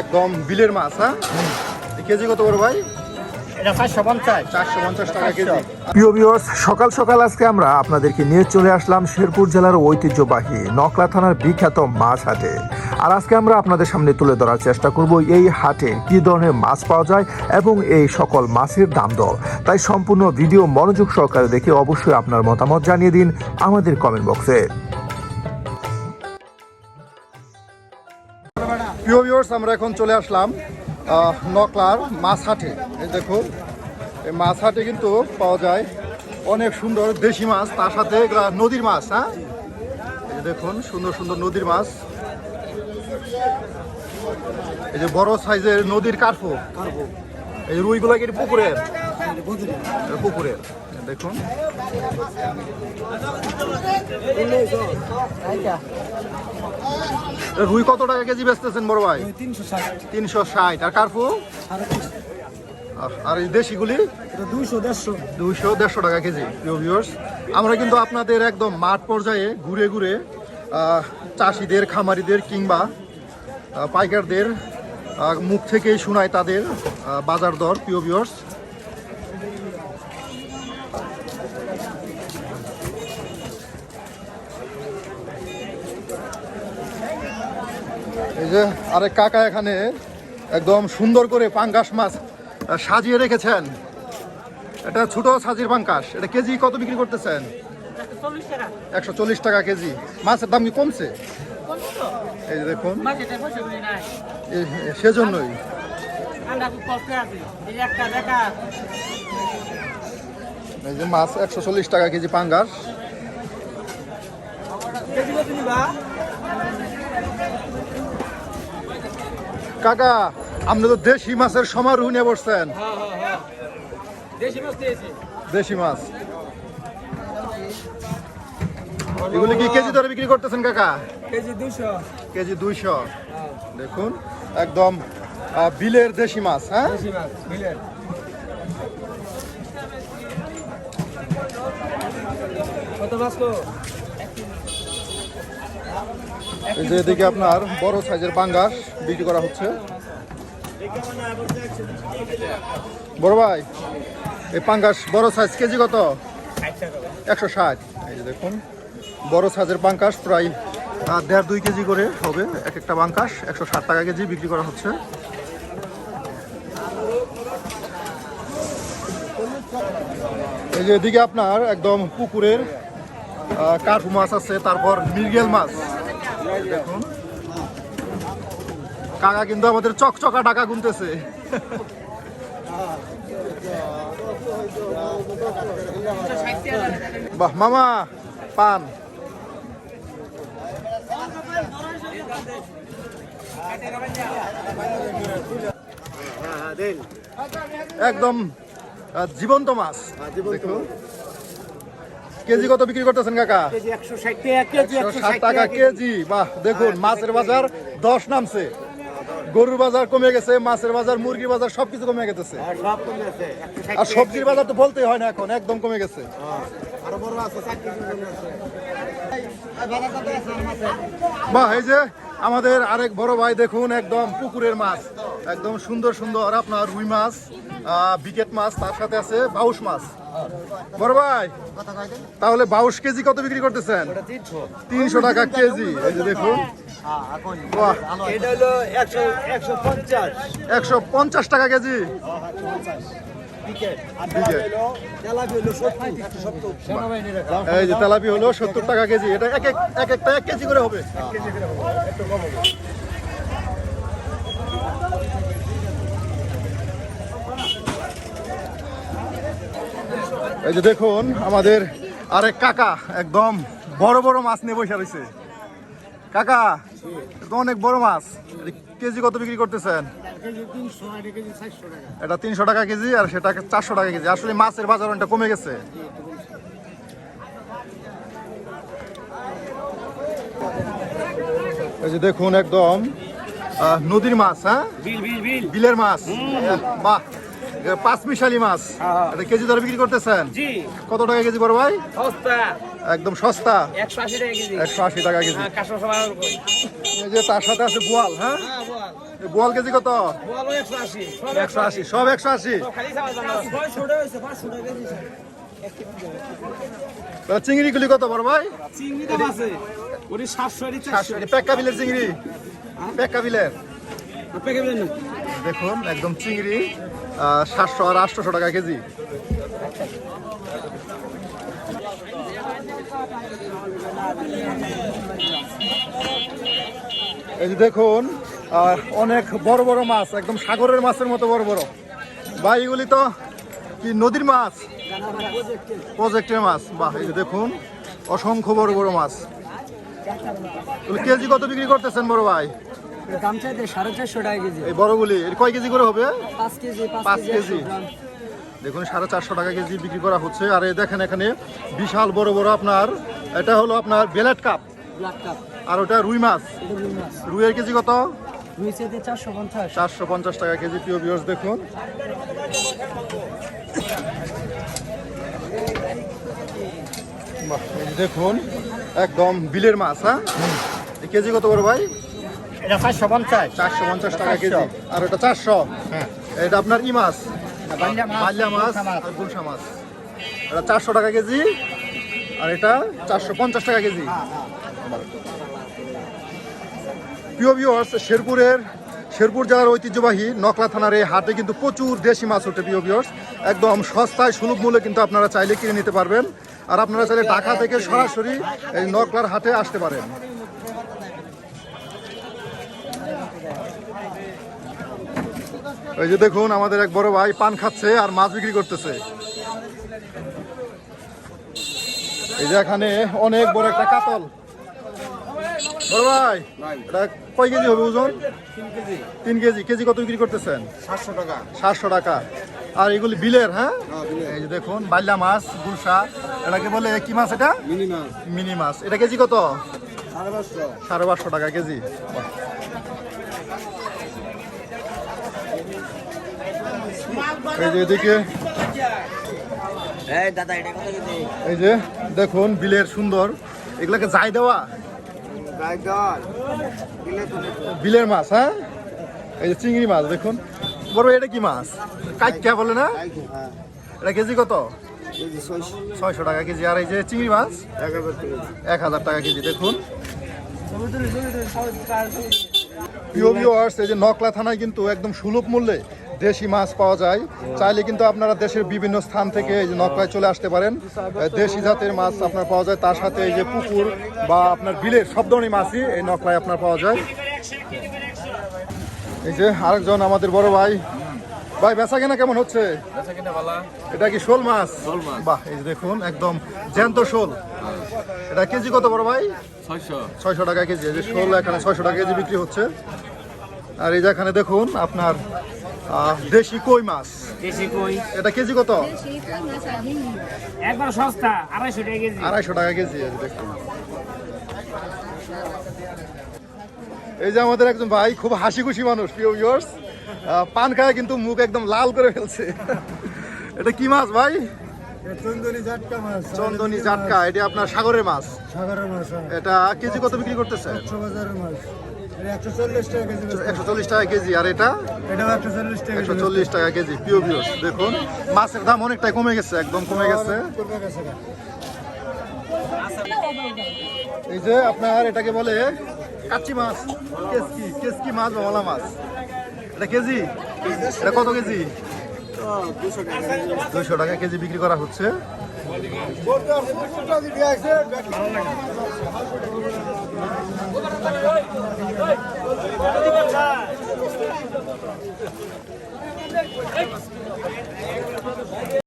একদম বিলের মাছ হ্যাঁ? কেজি কত বড় ভাই? এটা চারশো পঞ্চাশ। চারশো পঞ্চাশ টাকা কেজি। প্রিয় ভিউয়ার্স সকাল সকাল আজকে আমরা আপনাদেরকে নিয়ে চলে আসলাম শেরপুর জেলার ঐতিহ্যবাহী নকলা থানার বিখ্যাত মাছ হাটে। আর আজকে আমরা আপনাদের সামনে তুলে ধরার চেষ্টা করব এই হাটে কি ধরনের মাছ পাওয়া যায় এবং এই সকল মাছের দাম দর। তাই সম্পূর্ণ ভিডিও মনোযোগ সহকারে দেখে অবশ্যই আপনার মতামত জানিয়ে দিন আমাদের কমেন্ট বক্সে ভিউয়ার্স আমরা এখন চলে আসলাম নকলার মাছ হাটে এই দেখুন এই মাছ হাটে কিন্তু পাওয়া যায় অনেক সুন্দর দেশি মাছ তার সাথে নদীর মাছ হ্যাঁ? এই দেখুন সুন্দর সুন্দর নদীর মাছ। এই যে বড় সাইজের নদীর কার্পো। এই রুইগুলা কি পুকুরের পুকুরের দেখুন। রুই কত টাকা কেজি বেচতেছেন বড় ভাই? তিনশো ষাট। আর কার্পু? আর- এই দেশিগুলি? দুইশো দেড়শো। দুইশো দেড়শো টাকা কেজি আমরা কিন্তু আপনাদের একদম মাঠ পর্যায়ে ঘুরে ঘুরে চাষিদের খামারিদের কিংবা পাইকারদের মুখ থেকেই শোনায় তাদের বাজার দর প্রিয় এই যে আরেক কাকা এখানে একদম সুন্দর করে পাঙ্গাস মাছ সাজিয়ে রেখেছেন। এটা ছোট সাজির পাঙ্কাশ এটা কেজি কত বিক্রি করতেছেন? একশো চল্লিশ টাকা। কেজি। মাছের দাম কি কমছে? এই যে দেখুন। সেজন্যই। এই যে মাছ একশো চল্লিশ টাকা কেজি পাঙ্গাস কেজি কত নিবা কাকা আপনি তো দেশি মাছের সমারোহ নিয়ে বসছেন। হ্যাঁ হ্যাঁ হ্যাঁ। দেশি মাছ এগুলি কি কেজি দরে বিক্রি করতেছেন কাকা? কেজি দুইশো। কেজি দুইশো। দেখুন একদম বিলের দেশি মাছ হ্যাঁ? বিলের। কত মাছ এই যে এদিকে আপনার বড় সাইজের পাঙ্গাস বিক্রি করা হচ্ছে। বড় ভাই, এই পাঙ্গাস বড় সাইজ কেজি কত? একশো ষাট। এই যে দেখুন, বড় সাইজের পাঙ্কাস প্রায় দেড় দুই কেজি করে হবে এক একটা পাঙ্কাস একশো ষাট টাকা কেজি বিক্রি করা হচ্ছে। এই যে এদিকে আপনার একদম পুকুরের কার্পু মাছ আছে, তারপর মৃগেল মাছ। দেখুন। কাকা কিন্তু আমাদের চকচকা টাকা গুনতেছে। বাহ মামা পান। একদম জীবন্ত মাছ। কেজি কত বিক্রি করতেছেন কাকা? কেজি একশো ষাট টাকা কেজি একশো ষাট টাকা কেজি। বাহ দেখুন মাছের বাজার দশ নামছে। গরুর বাজার কমে গেছে মাছের বাজার মুরগির বাজার সবকিছু কমে গেছে। ষাট আর সবজির বাজার তো বলতেই হয় না এখন একদম কমে গেছে। বাহ এই যে আমাদের আরেক বড় ভাই দেখুন একদম পুকুরের মাছ। একদম সুন্দর সুন্দর আপনার রুই মাছ আহ, বিকেট মাছ তার সাথে আছে বাউশ মাছ। বড় ভাই তাহলে বাউশ কেজি কত বিক্রি করতেছেন? তিনশো টাকা কেজি। এই যে দেখুন একশো পঞ্চাশ। টাকা কেজি। তেলাপি হলো সত্তর সত্তর। এই যে তেলাপি হলো সত্তর টাকা কেজি। এটা এক এক এক একটা এক কেজি করে হবে। এই যে দেখুন আমাদের আরেক কাকা একদম বড় বড় মাছ নিয়ে বসে রয়েছে। কাকা তো অনেক বড় মাছ। কেজি কত বিক্রি করতেছেন? এটা তিনশো টাকা কেজি আর সেটা চারশো টাকা কেজি। আসলে মাছের বাজার অনেকটা কমে গেছে। এই যে দেখুন একদম নদীর মাছ হ্যাঁ? বিল বিল বিল। বিলের মাছ। বাহ! এটা পাঁচ মিশালি মাছ। এটা কেজি দরে বিক্রি করতেছেন? কত টাকা কেজি বড় ভাই? একদম সস্তা। একশো আশি টাকা কেজি। একশো আশি টাকা কেজি। এই যে তার সাথে আছে বোয়াল হ্যাঁ? হ্যাঁ বল বোয়াল কেজি কত? একশো আশি। সব একশো আশি। চিংড়ি গুলি কত বড় ভাই? চিংড়ি দাম আছে। পেক্কা বিলের চিংড়ি? পেক্কা বিলের? না দেখুন একদম চিংড়ি সাতশো আর আটশোশো টাকা কেজি। এই যে দেখুন অনেক বড় বড় মাছ একদম সাগরের মাছের মতো বড় বড়। ভাই এগুলি তো কি নদীর মাছ? প্রজেক্টের মাছ। বাহ এই যে দেখুন অসংখ্য বড় বড় মাছ। কেজি কত বিক্রি করতেছেন বড় ভাই? দাম চাইতে সাড়ে চারশো টাকা কেজি। এই বড়গুলি এর কয় কেজি করে হবে? পাঁচ কেজি পাঁচ কেজি দেখুন সাড়ে চারশো টাকা কেজি বিক্রি করা হচ্ছে। আর এই দেখেন এখানে বিশাল বড় বড় আপনার এটা হলো আপনার বেলেট কাপ। আর ওটা রুই মাছ। রুইয়ের কেজি কত? চারশো পঞ্চাশ। টাকা কেজি প্রিয় বিয়র্স দেখুন। দেখুন একদম বিলের মাছ হ্যাঁ? কেজি কত বড় ভাই? এটা চারশো পঞ্চাশ। চারশো পঞ্চাশ টাকা কেজি। আর ওটা চারশো। এটা আপনার ই মাছ। মাল্লা মাছ। আর গুলশা মাছ। এটা চারশো টাকা কেজি। আর এটা চারশো পঞ্চাশ টাকা কেজি। প্রিয় ভিউয়ার্স শেরপুরের, শেরপুর জেলার ঐতিহ্যবাহী নকলা থানার এই হাটে কিন্তু প্রচুর দেশি মাছ ওঠে প্রিয় ভিউয়ার্স একদম সস্তায় সুলভ মূল্যে কিন্তু আপনারা চাইলে কিনে নিতে পারবেন। আর আপনারা চাইলে ঢাকা থেকে সরাসরি এই নকলার হাটে আসতে পারেন। এই যে দেখুন, আমাদের এক বড় ভাই পান খাচ্ছে আর মাছ বিক্রি করতেছে। এই যে এখানে অনেক বড় একটা কাতল। বড় ভাই এটা কয় কেজি হবে ওজন? তিন কেজি। কেজি কত বিক্রি করতেছেন? সাতশো টাকা। সাতশো টাকা। আর এগুলি বিলের হ্যাঁ? এই যে দেখুন বাইলা মাছ গুলশা এটাকে বলে কি মাছ এটা? মিনিমাম মিনি মাছ। এটা কেজি কত? সাড়ে পাঁচশো টাকা কেজি। এই যে এদিকে এই দাদা এটা কত কেজি এই যে দেখুন বিলের সুন্দর। এগুলাকে যাই দেওয়া? বিলের মাছ হ্যাঁ? এই যে চিংড়ি মাছ দেখুন। বড় এটা কি মাছ? কাইকা বলে না? হ্যাঁ। এটা কেজি কত? ছয়শো। টাকা কেজি। আর এই যে চিংড়ি মাছ? এক হাজার এক হাজার টাকা কেজি দেখুন। প্রিয় ভিউয়ার্স এই যে নকলা থানায় কিন্তু একদম সুলভ মূল্যে দেশি মাছ পাওয়া যায়। চাইলে কিন্তু আপনারা দেশের বিভিন্ন স্থান থেকে এই যে নকলায় চলে আসতে পারেন। দেশি জাতের মাছ আপনার পাওয়া যায় তার সাথে এই যে পুকুর বা আপনার বিলের সব ধরনের মাছই এই নকলায় আপনার পাওয়া যায়। এই যে আরেকজন আমাদের বড় ভাই। ভাই বেচা কেনা কেমন হচ্ছে? এটা কি শোল মাছ? বাহ এই দেখুন একদম জ্যান্ত শোল। এটা কেজি কত বড় ভাই? ছয়শো টাকা কেজি এই যে শোল এখানে ছয়শো টাকা কেজি বিক্রি হচ্ছে। আর এই যে এখানে দেখুন আপনার দেশি কই মাছ? দেশি কই? এটা কেজি কত? একবার সস্তা আড়াইশো টাকা কেজি। আড়াইশো টাকা কেজি দেখুন। এই যে আমাদের একজন ভাই খুব হাসি খুশি মানুষ প্রিয় ভিউয়ার্স পান খায় কিন্তু মুখ একদম লাল করে ফেলছে। এটা কি মাছ ভাই? চন্দনী জাটকা এটা আপনার সাগরের মাছ। সাগরের মাছ এটা কেজি কত বিক্রি করতেছে? একশো চল্লিশ টাকা কেজি আর এটা? একশো চল্লিশ টাকা টাকা কেজি পিও পিওস দেখুন। মাছের দাম অনেকটাই কমে গেছে একদম কমে গেছে। এই যে আপনার এটাকে বলে কাচ্চি মাছ কেসকি কেসকি মাছ বা মলা মাছ। এটা কেজি? এটা কত কেজি? দুইশো টাকা কেজি বিক্রি করা হচ্ছে। はい。